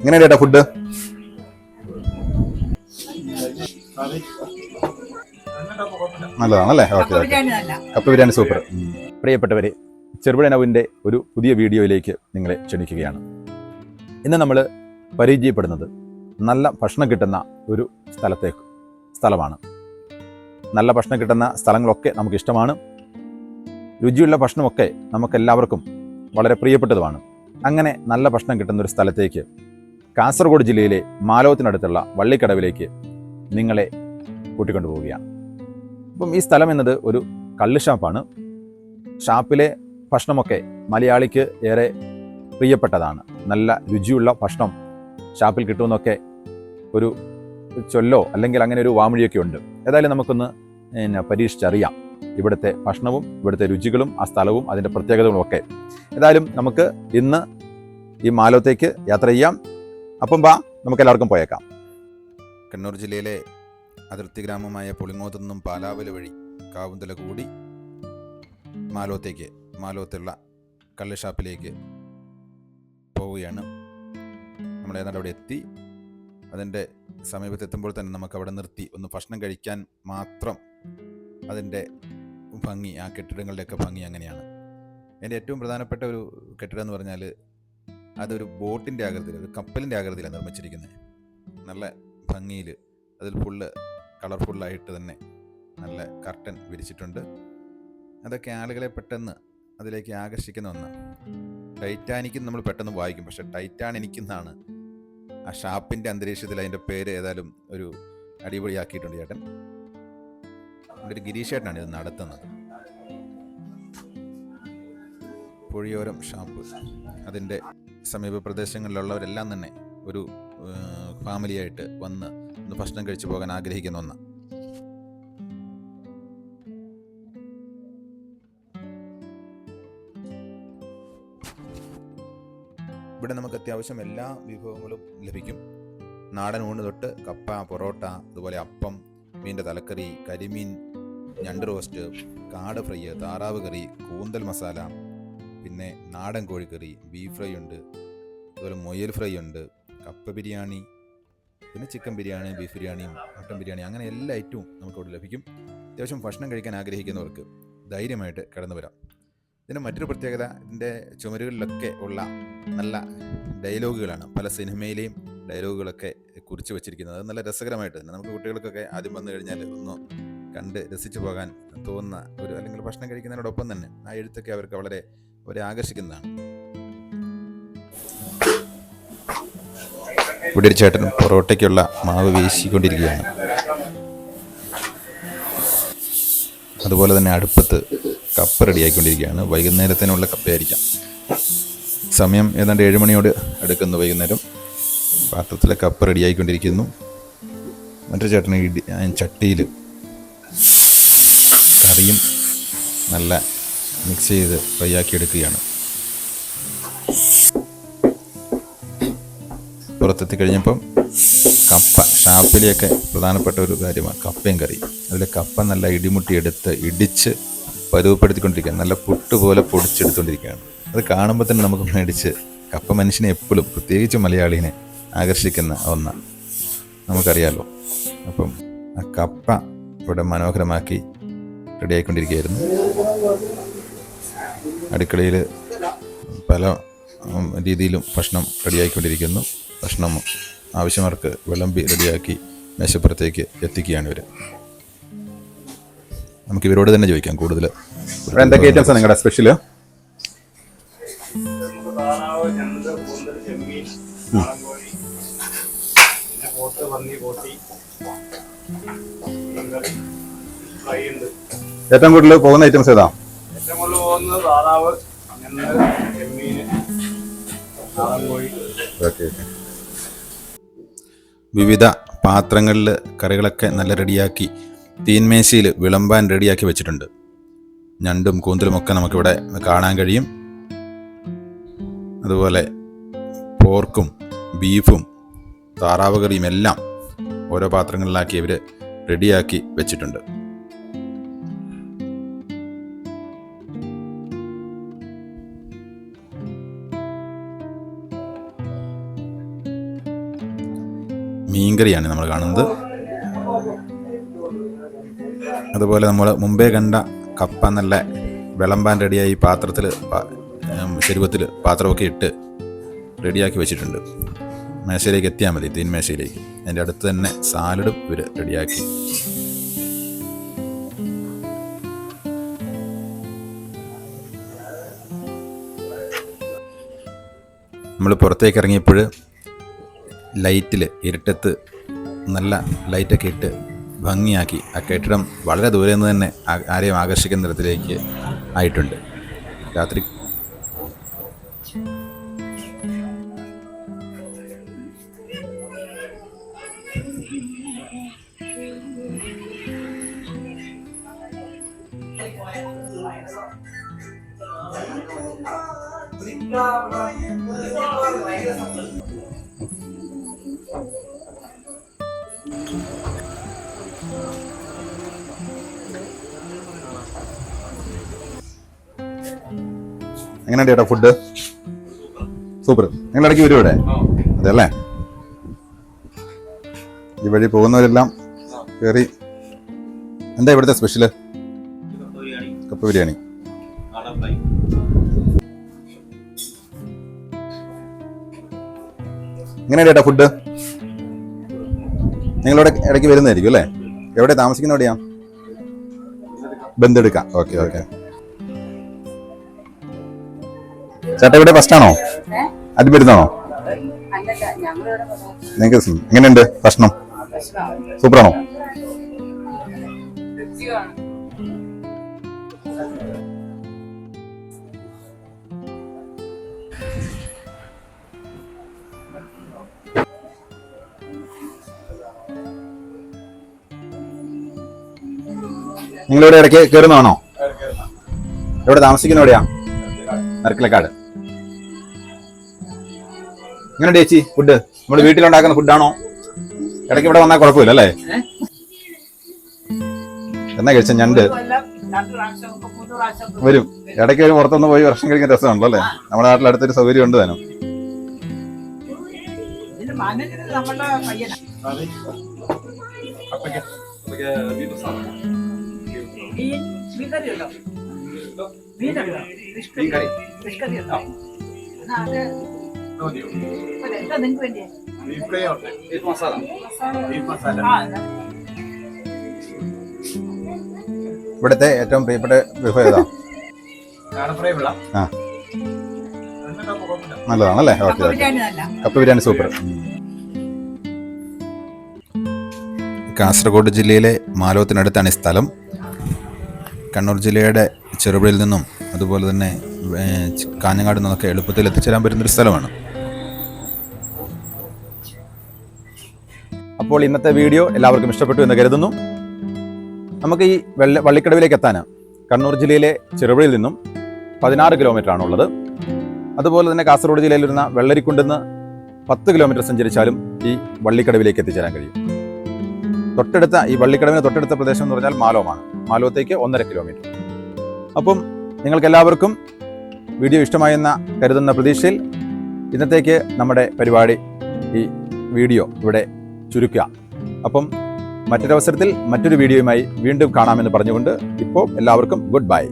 എങ്ങനെയാണ് ചേട്ടാ food നല്ലതാണല്ലേ? Okay okay കപ്പ ബിരിയാണി സൂപ്പർ. പ്രിയപ്പെട്ടവരെ ചെറുപഴനവിന്റെ ഒരു പുതിയ വീഡിയോയിലേക്ക് നിങ്ങളെ ക്ഷണിക്കുകയാണ്. ഇന്ന് നമ്മൾ പരിചയപ്പെടുന്നത് നല്ല ഭക്ഷണം കിട്ടുന്ന ഒരു സ്ഥലത്തേക്ക്. സ്ഥലമാണ്. നല്ല ഭക്ഷണം കിട്ടുന്ന സ്ഥലങ്ങളൊക്കെ നമുക്കിഷ്ടമാണ്. രുചിയുള്ള ഭക്ഷണമൊക്കെ നമുക്കെല്ലാവർക്കും വളരെ പ്രിയപ്പെട്ടതുമാണ്. അങ്ങനെ നല്ല ഭക്ഷണം കിട്ടുന്ന ഒരു സ്ഥലത്തേക്ക് കാസർഗോഡ് ജില്ലയിലെ മാലോത്തിനടുത്തുള്ള വള്ളിക്കടവിലേക്ക് നിങ്ങളെ കൂട്ടിക്കൊണ്ടു പോവുകയാണ്. അപ്പം ഈ സ്ഥലം എന്നത് ഒരു കള്ള് ഷാപ്പാണ്. ഷാപ്പിലെ ഭക്ഷണമൊക്കെ മലയാളിക്ക് ഏറെ പ്രിയപ്പെട്ടതാണ്. നല്ല രുചിയുള്ള ഭക്ഷണം ഷാപ്പിൽ കിട്ടുമെന്നൊക്കെ ഒരു ചൊല്ലോ അല്ലെങ്കിൽ അങ്ങനെ ഒരു വാമൊഴിയൊക്കെ ഉണ്ട്. ഏതായാലും നമുക്കൊന്ന് പിന്നെ പരീക്ഷിച്ചറിയാം. ഇവിടുത്തെ ഭക്ഷണവും ഇവിടുത്തെ രുചികളും ആ സ്ഥലവും അതിന്റെ പ്രത്യേകതകളും ഒക്കെ. ഏതായാലും നമുക്ക് ഇന്ന് ഈ മാലോത്തേക്ക് യാത്ര ചെയ്യാം. അപ്പം വാ നമുക്ക് എല്ലാവർക്കും പോയേക്കാം. കണ്ണൂർ ജില്ലയിലെ അതിർത്തി ഗ്രാമമായ പുളിങ്ങോത്തു നിന്നും പാലാവൽ വഴി കാവുന്തല കൂടി മാലോത്തേക്ക് മാലോത്തുള്ള കള്ള് പോവുകയാണ്. നമ്മൾ ഏതാണ്ട് അവിടെ എത്തി. അതിന്റെ സമീപത്തെത്തുമ്പോൾ തന്നെ നമുക്ക് അവിടെ നിർത്തി ഒന്ന് ഭക്ഷണം കഴിക്കാൻ മാത്രം അതിന്റെ ഭംഗി ആ കെട്ടിടങ്ങളുടെയൊക്കെ ഭംഗി അങ്ങനെയാണ്. എന്റെ ഏറ്റവും പ്രധാനപ്പെട്ട ഒരു കെട്ടിടം എന്ന് പറഞ്ഞാൽ അതൊരു ബോട്ടിന്റെ ആകൃതിയിൽ ഒരു കപ്പലിന്റെ ആകൃതിയിലാണ് നിർമ്മിച്ചിരിക്കുന്നത്. നല്ല ഭംഗിയിൽ അതിൽ ഫുള്ള് കളർഫുള്ളായിട്ട് തന്നെ നല്ല കർട്ടൻ വിരിച്ചിട്ടുണ്ട്. അതൊക്കെ ആളുകളെ പെട്ടെന്ന് അതിലേക്ക് ആകർഷിക്കുന്ന ഒന്നാണ്. ടൈറ്റാനിക്കും നമ്മൾ പെട്ടെന്ന് വായിക്കും പക്ഷെ ടൈറ്റാൻ എന്നാണ് ആ ഷാപ്പിന്റെ അന്തരീക്ഷത്തിൽ അതിന്റെ പേര് ഏതായാലും ഒരു അടിപൊളിയാക്കിയിട്ടുണ്ട് ചേട്ടൻ. ഒരു ഗിരീഷ് ചേട്ടനാണ് ഇത് നടത്തുന്നത്. പുഴിയോരം ഷാപ്പ്. അതിന്റെ സമീപ പ്രദേശങ്ങളിലുള്ളവരെല്ലാം തന്നെ ഒരു ഫാമിലിയായിട്ട് വന്ന് ഒന്ന് ഭക്ഷണം കഴിച്ചു പോകാൻ ആഗ്രഹിക്കുന്ന ഒന്ന് ഇവിടെ നമുക്ക് അത്യാവശ്യം എല്ലാ വിഭവങ്ങളും ലഭിക്കും. നാടൻ ഊണ് തൊട്ട് കപ്പ പൊറോട്ട അതുപോലെ അപ്പം മീന്റെ തലക്കറി കരിമീൻ ഞണ്ട് റോസ്റ്റ് കാട് ഫ്രൈ താറാവ് കറി കൂന്തൽ മസാല പിന്നെ നാടൻ കോഴിക്കറി ബീഫ് ഫ്രൈ ഉണ്ട് അതുപോലെ മൊയൽ ഫ്രൈ ഉണ്ട് കപ്പ ബിരിയാണി പിന്നെ chicken biryani beef biryani mutton biryani അങ്ങനെ എല്ലാ ഐറ്റവും നമുക്കിവിടെ ലഭിക്കും. അത്യാവശ്യം ഭക്ഷണം കഴിക്കാൻ ആഗ്രഹിക്കുന്നവർക്ക് ധൈര്യമായിട്ട് കടന്നു വരാം ഇതിന് മറ്റൊരു പ്രത്യേകത ഇതിന്റെ ചുമരുകളിലൊക്കെ ഉള്ള നല്ല ഡയലോഗുകളാണ്. പല സിനിമയിലെയും ഡയലോഗുകളൊക്കെ കുറിച്ച് വെച്ചിരിക്കുന്നത്. നല്ല രസകരമായിട്ട് തന്നെ. നമുക്ക് കുട്ടികൾക്കൊക്കെ ആദ്യം വന്നു കഴിഞ്ഞാൽ ഒന്ന് കണ്ട് രസിച്ചു പോകാൻ തോന്നുന്ന ഒരു അല്ലെങ്കിൽ ഭക്ഷണം കഴിക്കുന്നതിനോടൊപ്പം തന്നെ ആ എഴുത്തൊക്കെ അവർക്ക് വളരെ ഒരു ആകർഷിക്കുന്നതാണ്. ഇവിടെ പൊറോട്ടയ്ക്കുള്ള മാവ് വീശിക്കൊണ്ടിരിക്കുകയാണ്. അതുപോലെ തന്നെ അടുപ്പത്ത് കപ്പ റെഡിയാക്കിക്കൊണ്ടിരിക്കുകയാണ് വൈകുന്നേരത്തിനുള്ള കപ്പയായിരിക്കാം. സമയം ഏതാണ്ട് ഏഴ് മണിയോട് അടുക്കുന്നു വൈകുന്നേരം. പാത്രത്തിലെ കപ്പ റെഡിയായിക്കൊണ്ടിരിക്കുന്നു. മറ്റൊരു ചേട്ടന് ഇടി ചട്ടിയിൽ കറിയും നല്ല മിക്സ് ചെയ്ത് ഫ്രൈ ആക്കി എടുക്കുകയാണ് പുറത്തെത്തി കഴിഞ്ഞപ്പം കപ്പ ഷാപ്പിലെയൊക്കെ പ്രധാനപ്പെട്ട ഒരു കാര്യമാണ് കപ്പയും കറി അതിൽ കപ്പ നല്ല ഇടിമുട്ടി എടുത്ത് ഇടിച്ച് പരുവപ്പെടുത്തിക്കൊണ്ടിരിക്കുകയാണ്. നല്ല പുട്ട് പോലെ പൊടിച്ചെടുത്തുകൊണ്ടിരിക്കുകയാണ് അത് കാണുമ്പോൾ തന്നെ നമുക്ക് മേടിച്ച് കപ്പ മനുഷ്യനെ എപ്പോഴും പ്രത്യേകിച്ച് മലയാളീനെ ആകർഷിക്കുന്ന ഒന്ന. നമുക്കറിയാലോ. അപ്പം ആ കപ്പ ഇവിടെ മനോഹരമാക്കി റെഡിയായിക്കൊണ്ടിരിക്കുകയായിരുന്നു. അടുക്കളയിൽ പല രീതിയിലും ഭക്ഷണം റെഡിയായിക്കൊണ്ടിരിക്കുന്നു. ഭക്ഷണം ആവശ്യമാർക്ക് വിളമ്പി റെഡിയാക്കി മേശപ്പുറത്തേക്ക് എത്തിക്കുകയാണ് ഇവർ നമുക്ക് ഇവരോട് തന്നെ ചോദിക്കാം കൂടുതൽ. എന്തൊക്കെ ഐറ്റംസാണ് നിങ്ങളുടെ സ്പെഷ്യൽ ഏറ്റവും കൂടുതൽ പോകുന്ന ഐറ്റംസ് ഏതാ? ഏറ്റവും കൂടുതൽ പോകുന്നത് താറാവ് വിവിധ പാത്രങ്ങളിൽ കറികളൊക്കെ നല്ല റെഡിയാക്കി തീൻമേശയിൽ വിളമ്പാൻ റെഡിയാക്കി വെച്ചിട്ടുണ്ട്. ഞണ്ടും കൂന്തലുമൊക്കെ നമുക്കിവിടെ കാണാൻ കഴിയും. അതുപോലെ പോർക്കും ബീഫും താറാവ് കറിയും എല്ലാം ഓരോ പാത്രങ്ങളിലാക്കി ഇവർ റെഡിയാക്കി വെച്ചിട്ടുണ്ട്. മീൻകറിയാണ് നമ്മൾ കാണുന്നത്. അതുപോലെ നമ്മൾ മുമ്പേ കണ്ട കപ്പ നല്ല വിളമ്പാൻ റെഡിയായി പാത്രത്തിൽ ശരീരത്തിൽ പാത്രമൊക്കെ ഇട്ട് റെഡിയാക്കി വെച്ചിട്ടുണ്ട്. മേശയിലേക്ക് എത്തിയാൽ മതി തീൻ മേശയിലേക്ക്. അതിന്റെ അടുത്ത് തന്നെ സാലഡും ഇവർ റെഡിയാക്കി. നമ്മൾ പുറത്തേക്ക് ഇറങ്ങിയപ്പോൾ ലൈറ്റിൽ ഇരുട്ടത്ത് നല്ല ലൈറ്റൊക്കെ ഇട്ട് ഭംഗിയാക്കി ആ കെട്ടിടം വളരെ ദൂരെ നിന്ന് തന്നെ ആരെയും ആകർഷിക്കുന്ന തരത്തിലേക്ക് ആയിട്ടുണ്ട്. രാത്രി എങ്ങനെയുണ്ട് ചേട്ടാ ഫുഡ് സൂപ്പർ. നിങ്ങൾ ഇടയ്ക്ക് വരും ഇവിടെ. അതെ അല്ലേ? ഈ വഴി പോകുന്നവരെല്ലാം കയറി എന്താ ഇവിടുത്തെ സ്പെഷ്യൽ കപ്പ ബിരിയാണി. എങ്ങനെ ചേട്ടാ ഫുഡ് നിങ്ങളിവിടെ ഇടയ്ക്ക് വരുന്നതായിരിക്കും അല്ലേ? എവിടെ താമസിക്കുന്ന എവിടെയാ ബന്ധെടുക്കാം ഓക്കെ ഓക്കെ. ചേട്ടാ ഇവിടെ ഫസ്റ്റ് ആണോ? വന്നു. നിങ്ങൾക്ക് എങ്ങനെയുണ്ട് ഭക്ഷണം? സൂപ്പറാണോ. നിങ്ങളിവിടെ ഇടയ്ക്ക് കയറുന്നതാണോ ഇവിടെ താമസിക്കുന്ന എവിടെയാ നരക്കിലക്കാട് എങ്ങനെയുണ്ട് ചേച്ചി? ഫുഡ് നമ്മൾ വീട്ടിലുണ്ടാക്കുന്ന ഫുഡാണോ ഇടയ്ക്ക് ഇവിടെ വന്നാൽ കുഴപ്പമില്ല അല്ലേ? എന്നാ കഴിച്ച ഞണ്ട്. വരും. ഇടയ്ക്ക് ഒരു പുറത്തൊന്ന് പോയി വർഷം കഴിക്കാൻ രസമാണല്ലോ അല്ലേ? നമ്മുടെ നാട്ടിൽ അടുത്തൊരു സൗകര്യം ഉണ്ട് തന്നെ മീൻ മീൻ കറി. ഉണ്ടോ മസാല ബീഫ് മസാല എന്നാ ഇവിടുത്തെ ഏറ്റവും പ്രിയപ്പെട്ട വിഭവം ഏതാ? ആ. നല്ലതാണല്ലേ? ഓക്കെ കപ്പ ബിരിയാണി സൂപ്പർ. കാസർഗോഡ് ജില്ലയിലെ മാലോത്തിനടുത്താണ് ഈ സ്ഥലം. കണ്ണൂർ ജില്ലയുടെ ചെറുപുഴയിൽ നിന്നും അതുപോലെ തന്നെ കാഞ്ഞങ്ങാട് നിന്നൊക്കെ എളുപ്പത്തിൽ എത്തിച്ചേരാൻ പറ്റുന്നൊരു സ്ഥലമാണ്. അപ്പോൾ ഇന്നത്തെ വീഡിയോ എല്ലാവർക്കും ഇഷ്ടപ്പെട്ടു എന്ന് കരുതുന്നു. നമുക്ക് ഈ വെള്ള വള്ളിക്കടവിലേക്ക് എത്താൻ കണ്ണൂർ ജില്ലയിലെ ചെറുപുഴയിൽ നിന്നും പതിനാറ് കിലോമീറ്റർ ആണുള്ളത്. അതുപോലെ തന്നെ കാസർഗോഡ് ജില്ലയിൽ വരുന്ന വെള്ളരിക്കുണ്ടെന്ന് പത്ത് കിലോമീറ്റർ സഞ്ചരിച്ചാലും ഈ വള്ളിക്കടവിലേക്ക് എത്തിച്ചേരാൻ കഴിയും. തൊട്ടടുത്ത ഈ വള്ളിക്കടവിന് തൊട്ടടുത്ത പ്രദേശം എന്ന് പറഞ്ഞാൽ മാലോമാണ്. മാലോത്തേക്ക് ഒന്നര കിലോമീറ്റർ അപ്പം നിങ്ങൾക്ക് എല്ലാവർക്കും വീഡിയോ ഇഷ്ടമായെന്ന കരുതുന്ന പ്രതീക്ഷയിൽ ഇന്നത്തേക്ക് നമ്മുടെ പരിപാടി ഈ വീഡിയോ ഇവിടെ ചുരുക്കുക. അപ്പം മറ്റൊരവസരത്തിൽ മറ്റൊരു വീഡിയോയുമായി വീണ്ടും കാണാമെന്ന് പറഞ്ഞുകൊണ്ട് ഇപ്പോൾ എല്ലാവർക്കും ഗുഡ് ബൈ.